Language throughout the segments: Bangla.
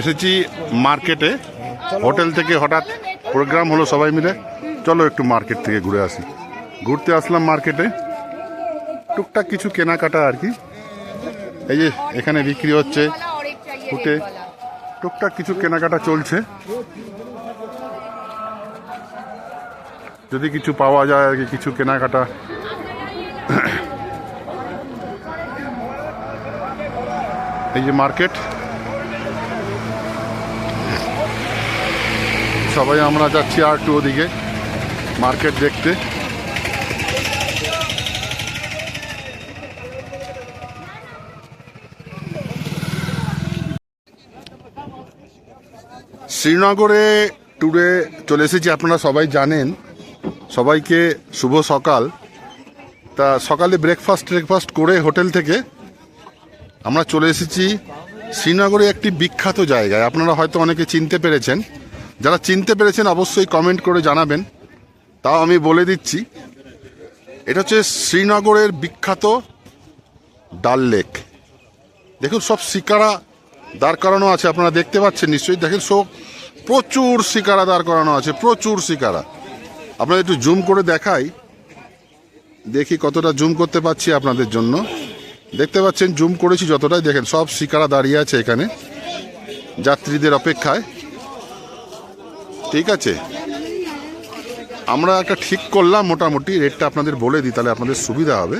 এসেছি মার্কেটে। হোটেল থেকে হঠাৎ প্রোগ্রাম হলো সবাই মিলে। চলো একটু মার্কেট থেকে ঘুরে আসি। ঘুরতে আসলাম মার্কেটে। টুকটাক কিছু কেনাকাটা আর কি। এই যে এখানে বিক্রি হচ্ছে ফুটে। টুকটাক কিছু কেনাকাটা চলছে। যদি কিছু পাওয়া যায় আর কি, কিছু কেনাকাটা। এই যে মার্কেট। সবাই আমরা যাচ্ছি আর একটু ওদিকে মার্কেট দেখতে। শ্রীনগরে ট্যুরে চলে এসেছি, আপনারা সবাই জানেন। সবাইকে শুভ সকাল। তা সকালে ব্রেকফাস্ট ট্রেকফাস্ট করে হোটেল থেকে আমরা চলে এসেছি শ্রীনগরে একটি বিখ্যাত জায়গায়। আপনারা হয়তো অনেকে চিনতে পেরেছেন যারা চিনতে পেরেছেন অবশ্যই কমেন্ট করে জানাবেন। তাও আমি বলে দিচ্ছি। এটা হচ্ছে শ্রীনগরের বিখ্যাত ডাল লেক। দেখুন, সব শিকারা দাঁড় করানো আছে, আপনারা দেখতে পাচ্ছেন নিশ্চয়ই। দেখেন, সব প্রচুর শিকারা দাঁড় করানো আছে, প্রচুর শিকারা। আপনাদের একটু জুম করে দেখাই। দেখি কতটা জুম করতে পারছি আপনাদের জন্য। দেখতে পাচ্ছেন জুম করেছি যতটাই। দেখেন, সব শিকারা দাঁড়িয়ে আছে এখানে। যাত্রীদের অপেক্ষায়। ঠিক আছে। আমরা একটা ঠিক করলাম মোটামুটি রেটটা আপনাদের বলে দিই, তাহলে আপনাদের সুবিধা হবে।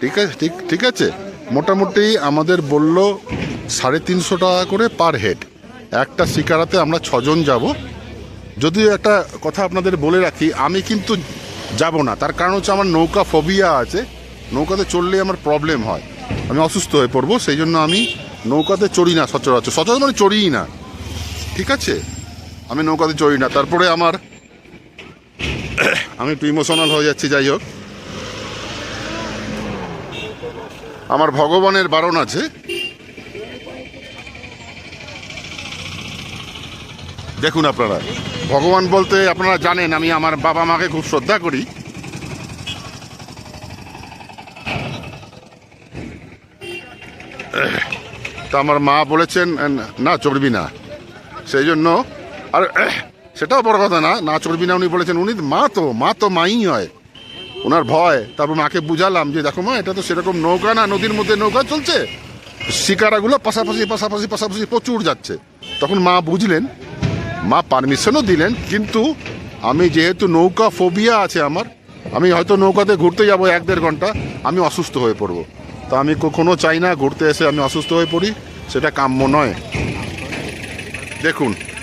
ঠিক আছে, ঠিক ঠিক আছে? মোটামুটি আমাদের বলল সাড়ে তিনশো টাকা করে পার হেড একটা শিকারাতে আমরা ছজন যাব। যদিও একটা কথা আপনাদের বলে রাখি, আমি কিন্তু যাব না। তার কারণ হচ্ছে আমার নৌকা ফোবিয়া আছে। নৌকাতে চড়লে আমার প্রবলেম হয়। আমি অসুস্থ হয়ে পড়ব, সেই জন্য আমি নৌকাতে চড়ি না সচরাচর। সচরাচর মানে চড়িই না। ঠিক আছে? আমি নৌকাতে চড়ি না, তারপরে আমার আমি একটু ইমোশনাল হয়ে যাচ্ছি, যাই হোক। আমার ভগবানের বারণ আছে। দেখুন আপনারা, ভগবান বলতে আপনারা জানেন, আমি আমার বাবা মাকে খুব শ্রদ্ধা করি। তা আমার মা বলেছেন, না, চড়বি না। সেই জন্য আর সেটাও বড় কথা না। না চড়বি না উনি বলেছেন উনি, মা তো মা তো মাই হয়। ওনার ভয়। তারপর মাকে বুঝালাম যে, দেখো মা, এটা তো সেরকম নৌকা না, নদীর মধ্যে নৌকা চলছে। শিকারাগুলো পাশাপাশি পাশাপাশি পাশাপাশি প্রচুর যাচ্ছে। তখন মা বুঝলেন, মা পারমিশনও দিলেন, কিন্তু আমি যেহেতু নৌকা ফোবিয়া আছে আমার, আমি হয়তো নৌকাতে ঘুরতে যাব এক দেড় ঘণ্টা, আমি অসুস্থ হয়ে পড়ব। তা আমি কখনো চাই না, ঘুরতে এসে আমি অসুস্থ হয়ে পড়ি, সেটা কাম্য নয়। দেখুন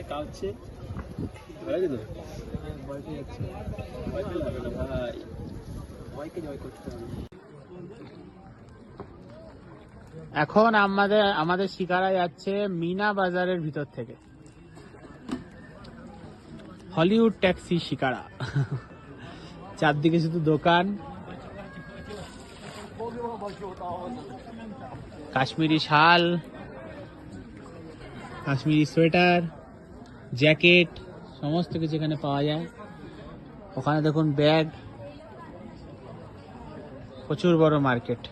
যাবে কাউছে ভালো তো? এখন আমাদের আমাদের শিকারা যাচ্ছে মিনা বাজারের ভিতর থেকে। Hollywood taxi shikara. চারদিকে শুধু দোকান। কাশ্মীরি শাল। কাশ্মীরি সোয়েটার। জ্যাকেট সমস্ত কিছু এখানে পাওয়া যায়। ওখানে দেখুন ব্যাগ। প্রচুর বড় মার্কেট।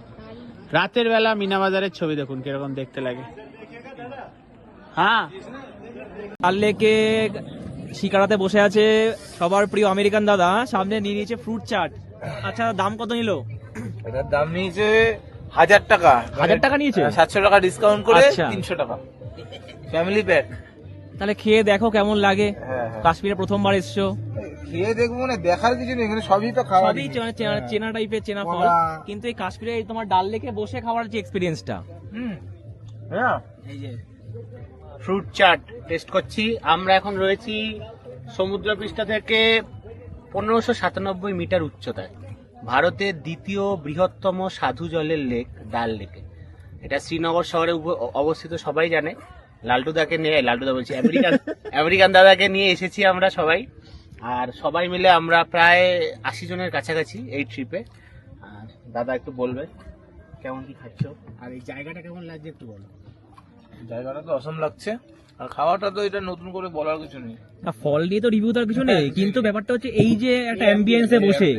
রাতের বেলা মিনা বাজারের ছবি দেখুন কীরকম দেখতে লাগে। হ্যাঁ। লেকে শিকারাতে বসে আছে সবার প্রিয় আমেরিকান দাদা। সামনে নিয়ে নিয়েছে ফ্রুট চাট। আচ্ছা দাম কত নিল? এটার দাম নিয়েছে হাজার টাকা। হাজার টাকা নিয়েছে? সাতশো টাকা ডিসকাউন্ট করে আচ্ছা। তিনশো টাকা। ফ্যামিলি প্যাক তাহলে খেয়ে দেখো কেমন লাগে। হ্যাঁ হ্যাঁ। কাশ্মীরে প্রথমবার এসছো। খেয়ে দেখব মানে দেখার কিছু নেই এখানে সবই তো খাওয়া সবই চেনা- চেনা- চেনা টাইপের চেনা ফল। কিন্তু এই কাশ্মীরে এই তোমার ডাল লেকে বসে খাওয়ার যে এক্সপিরিয়েন্সটা হুম। হ্যাঁ। এই যে। ফ্রুট চাট টেস্ট করছি। আমরা এখন রয়েছি সমুদ্রপৃষ্ঠ থেকে পনেরোশো সাতানব্বই মিটার উচ্চতায় ভারতের দ্বিতীয় বৃহত্তম সাধু জলের লেক ডাল লেকে। এটা শ্রীনগর শহরে উপ- অবস্থিত সবাই জানে। লালটুদাকে নিয়ে লালটুদা বলছি আমেরিকান আমেরিকান দাদাকে নিয়ে এসেছি আমরা সবাই। আর সবাই মিলে আমরা প্রায় আশি জনের কাছাকাছি এই ট্রিপে আর দাদা একটু বলবে কেমন কি খাচ্ছ? আর এই জায়গাটা কেমন লাগছে একটু বলো। জায়গাটা তো অসম লাগছে। আর খাওয়াটা তো এটা নতুন করে বলার কিছু নেই। না, ফল দিয়ে তো রিভিউ তার কিছু নেই কিন্তু ব্যাপারটা হচ্ছে এই যে একটা অ্যাম্বিয়েন্সে বসে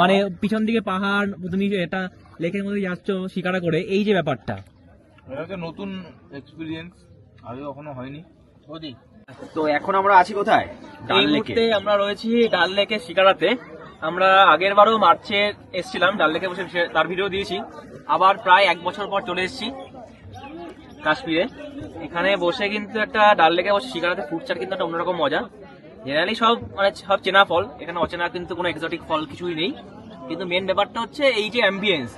মানে পিছন দিকে পাহাড় তুমি এটা লেকের মধ্যে যাচ্ছ শিকারা করে এই যে ব্যাপারটা। এটা একটা নতুন এক্সপিরিয়েন্স আগে কখনো হয়নি। ওদিক তো এখন আমরা আছি কোথায়? ডাল এই লেকে। মুহূর্তে আমরা রয়েছি ডাল লেকে শিকারাতে। আমরা আগের বারও মার্চে এসেছিলাম ডাল লেকে বসে তার ভিডিও দিয়েছি। আবার প্রায় এক বছর পর চলে এসেছি কাশ্মীরে। এখানে বসে কিন্তু একটা ডাল লেকে বসে শিকারাতে ফুড চাট কিন্তু একটা অন্যরকম মজা। জেনারেলি সব মানে সব চেনা ফল এখানে অচেনা কিন্তু কোনো এক্সোটিক ফল কিছুই নেই। কিন্তু মেন ব্যাপারটা হচ্ছে এই যে অ্যাম্বিয়েন্স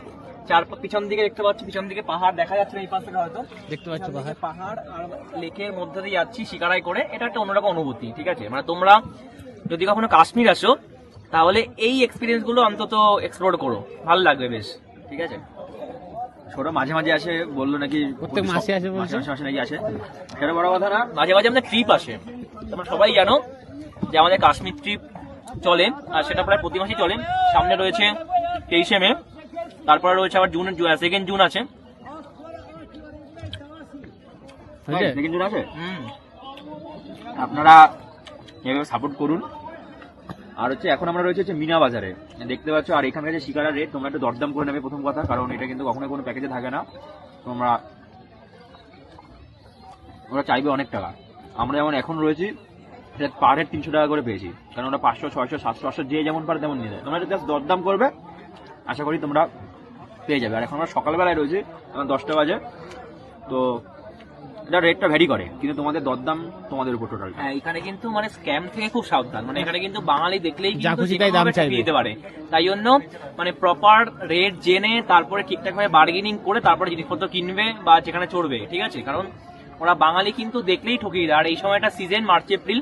চার পিছন দিকে দেখতে পাচ্ছি পিছন দিকে পাহাড় দেখা যাচ্ছে এই পাশ থেকে হয়তো। দেখতে পাচ্ছ পাহাড়। পাহাড় আর লেকের মধ্যে দিয়ে যাচ্ছি শিকারাই করে। এটা একটা অন্যরকম অনুভূতি ঠিক আছে? মানে তোমরা যদি কখনো কাশ্মীর আসো তাহলে এই এক্সপিরিয়েন্সগুলো অন্তত এক্সপ্লোর করো। ভালো লাগবে বেশ ঠিক আছে? ছোট মাঝে মাঝে আসে বলল নাকি প্রত্যেক মাসে আসে মাসে মাসে মাসে নাকি আসে। সেটা বড় কথা না? মাঝে মাঝে আমাদের ট্রিপ আসে। তোমরা সবাই জানো যে আমাদের কাশ্মীর ট্রিপ চলে আর সেটা প্রায় প্রতি মাসেই চলে। সামনে রয়েছে তেইশে মে। তারপরে রয়েছে আবার জুন সেকেন্ড জুন আছে। সেকেন্ড জুন আছে? হুম। আপনারা এভাবে সাপোর্ট করুন। আর হচ্ছে এখন আমরা রয়েছে হচ্ছে মিনা বাজারে। দেখতে পাচ্ছ আর এখানকার যে শিকারার রেট তোমরা একটু দরদাম করে নেবে প্রথম কথা কারণ এটা কিন্তু কখনো কোনো প্যাকেজে থাকে না। তোমরা ওরা চাইবে অনেক টাকা। আমরা যেমন এখন রয়েছি পার হেড তিনশো টাকা করে পেয়েছি। কারণ ওরা পাঁচশো ছয়শো সাতশো আটশো যে যেমন পারে তেমন নিয়ে যায় তোমরা জাস্ট দরদাম করবে আশা করি তোমরা পেয়ে যাবে। আর এখন আমরা সকালবেলায় রয়েছে এখন দশটা বাজে। তো এটা রেটটা ভ্যারি করে কিন্তু তোমাদের দরদাম তোমাদের উপর টোটাল হ্যাঁ এখানে কিন্তু মানে স্ক্যাম থেকে খুব সাবধান। মানে এখানে কিন্তু বাঙালি দেখলেই কিন্তু দাম চাইবে। দিতে পারে। তাই জন্য মানে প্রপার রেট জেনে তারপরে ঠিকঠাক ভাবে বার্গেনিং করে তারপরে জিনিসপত্র কিনবে বা যেখানে চড়বে ঠিক আছে? কারণ ওরা বাঙালি কিন্তু দেখলেই ঠকিয়ে দেয়। আর এই সময়টা সিজন মার্চ এপ্রিল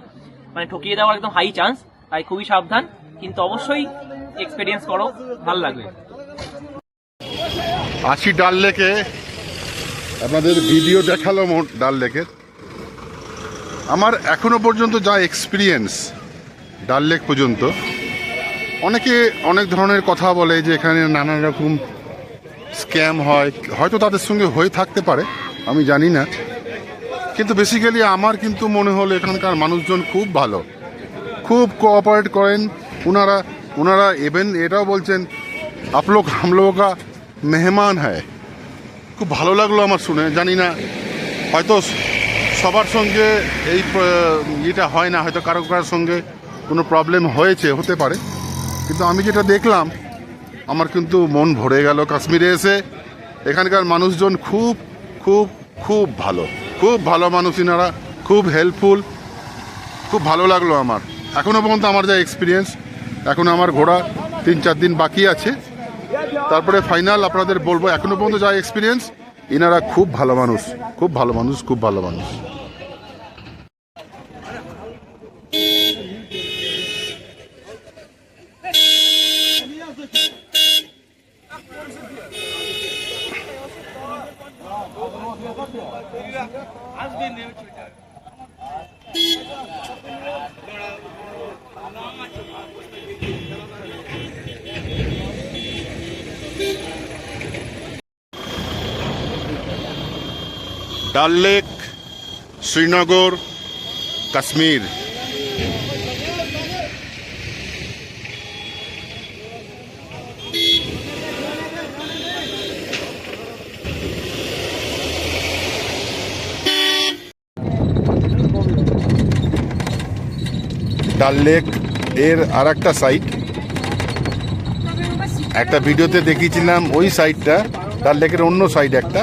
মানে ঠকিয়ে দেওয়ার একদম হাই চান্স তাই খুবই সাবধান। কিন্তু অবশ্যই এক্সপেরিয়েন্স করো ভালো লাগবে। আশি ডাল লেকে। আপনাদের ভিডিও দেখাল ডাল লেকের আমার এখনও পর্যন্ত যা এক্সপিরিয়েন্স ডাল লেক পর্যন্ত, অনেকে অনেক ধরনের কথা বলে যে এখানে নানান রকম স্ক্যাম হয়, হয়তো তাদের সঙ্গে হয়ে থাকতে পারে, আমি জানি না। কিন্তু বেসিক্যালি আমার কিন্তু মনে হলো এখানকার মানুষজন খুব ভালো, খুব কোঅপারেট করেন। ওনারা ওনারা ইভেন এটাও বলছেন আপ লোক হাম লোগোं का মেহমান হ্যায়। খুব ভালো লাগল আমার শুনে, জানি না, হয়তো সবার সঙ্গে এই ইয়েটা হয় না, হয়তো কারও কারোর সঙ্গে কোনো প্রবলেম হয়েছে, হতে পারে। কিন্তু আমি যেটা দেখলাম, আমার কিন্তু মন ভরে গেল কাশ্মীরে এসে। এখানকার মানুষজন খুব খুব খুব ভালো। খুব ভালো মানুষ ইনারা, খুব হেল্পফুল খুব ভালো লাগল আমার। এখনও পর্যন্ত আমার যা এক্সপিরিয়েন্স এখন আমার ঘোরা তিন চার দিন বাকি আছে। তারপরে ফাইনাল আপনাদের বলব, এখনও পর্যন্ত যা এক্সপিরিয়েন্স এনারা খুব ভালো মানুষ, খুব ভালো মানুষ, খুব ভালো মানুষ। ডাল লেক, শ্রীনগর, কাশ্মীর। ডাল লেক এর আর একটা সাইট একটা ভিডিওতে দেখিয়েছিলাম ওই সাইডটা ডাল লেকের অন্য সাইড একটা।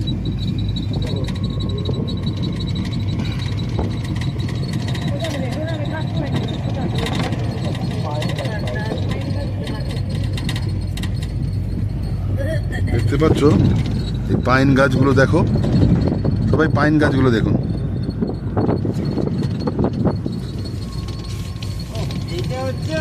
পাচ্ছ? এই পাইন গাছগুলো দেখো। সবাই পাইন গাছগুলো দেখুন। হচ্ছে